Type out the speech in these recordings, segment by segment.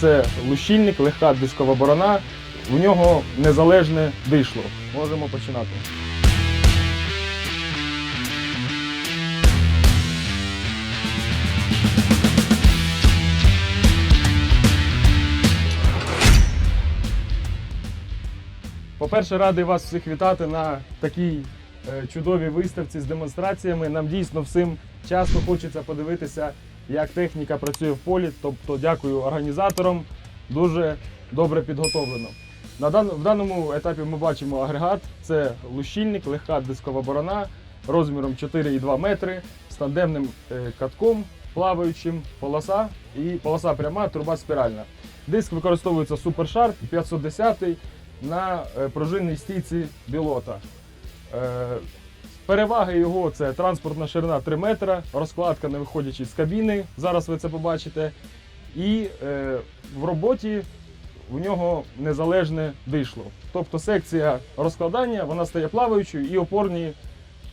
це лущильник, легка дискова борона. В нього незалежне дишло. Можемо починати. По-перше, радий вас всіх вітати на такій е, чудовій виставці з демонстраціями. Нам дійсно всім часто хочеться подивитися, як техніка працює в полі. Тобто, дякую організаторам. Дуже добре підготовлено. На дан... В даному етапі ми бачимо агрегат. Це лущильник, легка дискова борона розміром 4,2 метри з тандемним е, катком, плаваючим, полоса і полоса пряма, труба спіральна. Диск використовується Super 510 на е, пружинній стійці білота. Переваги його це транспортна ширина 3 метра, розкладка не виходячи з кабіни. Зараз ви це побачите. І е, в роботі в нього незалежне дишло. Тобто секція розкладання вона стає плаваючою і опорні,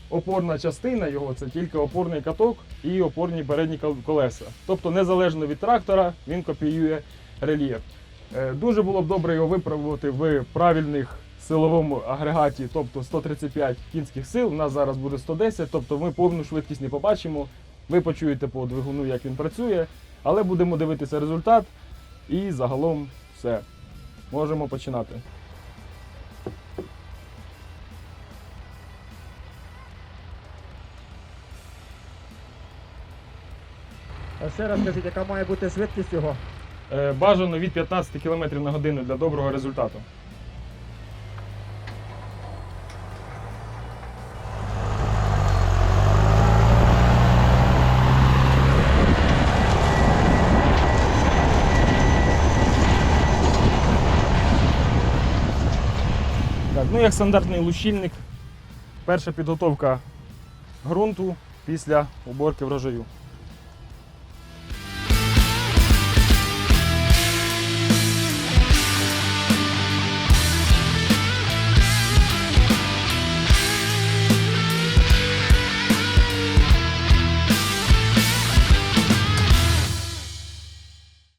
опорна частина його це тільки опорний каток і опорні передні колеса. Тобто незалежно від трактора він копіює рельєф. Е, Дуже було б добре його випробувати в правильних силовому агрегаті, тобто 135 кінських сил. У нас зараз буде 110, тобто ми повну швидкість не побачимо. Ви почуєте по двигуну, як він працює, але будемо дивитися результат і загалом все. Можемо починати. А ще раз скажіть, яка має бути швидкість його? Е, Бажано від 15 км на годину для доброго результату. Ну як стандартний лущильник, перша підготовка ґрунту після уборки врожаю.